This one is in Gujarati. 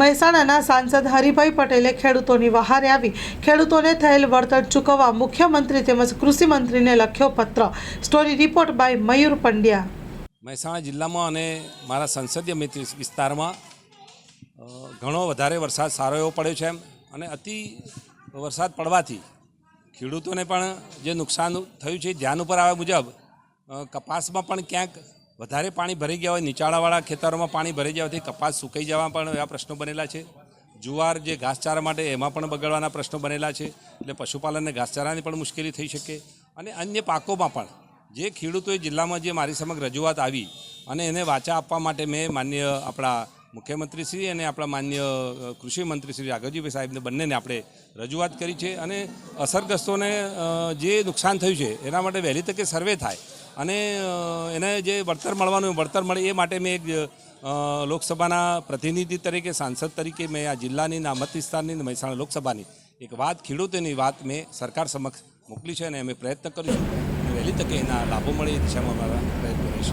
મહેસાણાના સાંસદ હરિભાઈ પટેલે ખેડૂતોની વહારે આવી. ખેડૂતોને થયેલ વળતર ચૂકવવા મુખ્યમંત્રી તેમજ કૃષિમંત્રીને લખ્યો પત્ર. Story report by Mayur Pandya. Mehsana જિલ્લામાં અને મારા સંસદીય મિત્ર વિસ્તારમાં ઘણો વધારે વરસાદ સારો એવો પડ્યો છે એમ. અને અતિ વરસાદ પડવાથી ખેડૂતોને પણ જે નુકસાન થયું છે ધ્યાન ઉપર આવ્યા મુજબ કપાસમાં પણ ક્યાંક વધારે પાણી ભરાઈ ગયા હોય, નીચાણવાળા ખેતરોમાં પાણી ભરાઈ જવાથી કપાસ સુકાઈ જવા પણ એવા પ્રશ્નો બનેલા છે. જુવાર જે ઘાસચારા માટે એમાં પણ બગડવાના પ્રશ્નો બનેલા છે, એટલે પશુપાલનને ઘાસચારાની પણ મુશ્કેલી થઈ શકે. અને અન્ય પાકોમાં પણ, જે ખેડૂતોએ જિલ્લામાં જે મારી સમગ્ર રજૂઆત આવી, અને એને વાચા આપવા માટે મેં માન્ય આપણા મુખ્યમંત્રીશ્રી અને આપણા માન્ય કૃષિ શ્રી રાઘવજીભાઈ સાહેબને બંનેને આપણે રજૂઆત કરી છે અને અસરગ્રસ્તોને જે નુકસાન થયું છે એના માટે વહેલી તકે સર્વે થાય. અને એને જે વળતર મળવાનું, વળતર મળે એ માટે મેં એક લોકસભાના પ્રતિનિધિ તરીકે, સાંસદ તરીકે મેં આ જિલ્લાની ના મત વિસ્તારની મહેસાણા લોકસભાની એક વાત, ખેડૂતોની વાત મેં સરકાર સમક્ષ મોકલી છે અને અમે પ્રયત્ન કરીશું. વહેલી તકે એના લાભો મળે એ દિશામાં અમારા પ્રયત્નો રહેશે.